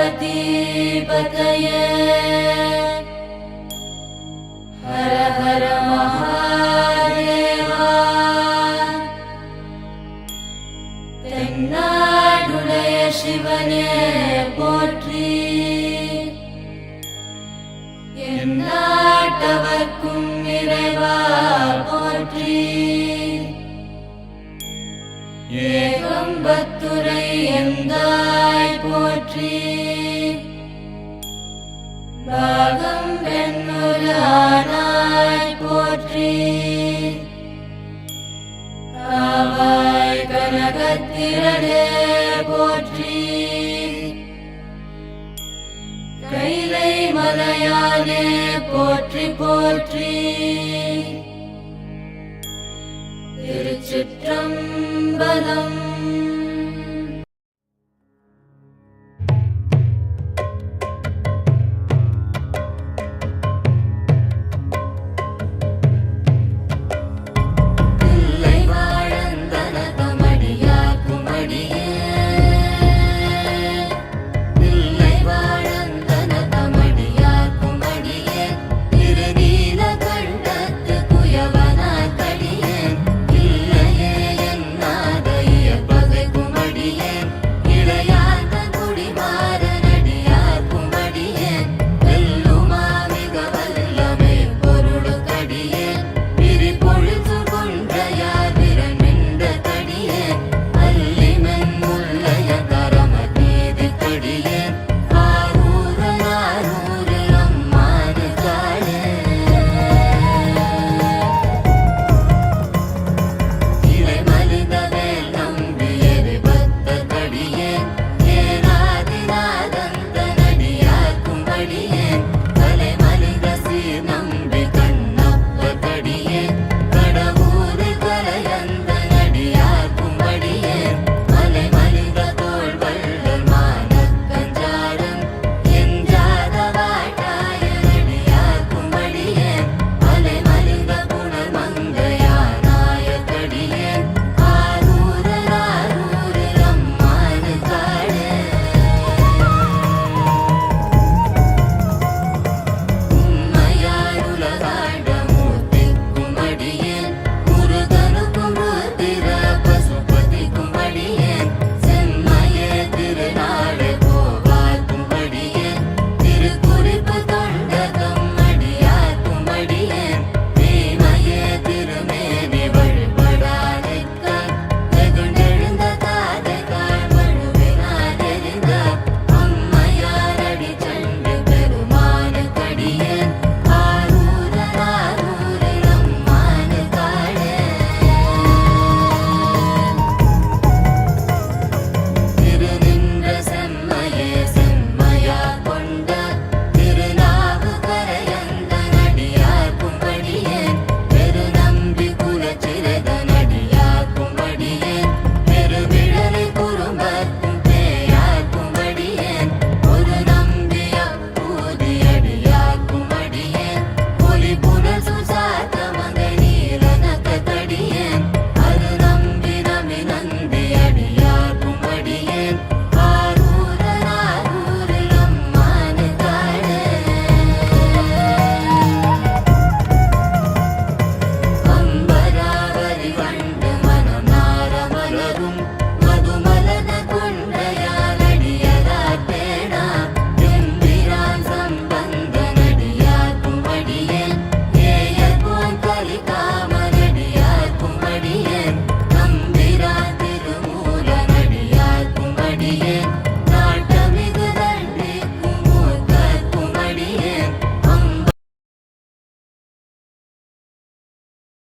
पार्वतीपतये हर हर महा ஏகம்பத்துரை எந்தாய் போற்றி. பாகம் பெண்ணுரு கைலை போற்றி போற்றி. திருச்சிற்றம்பலம்.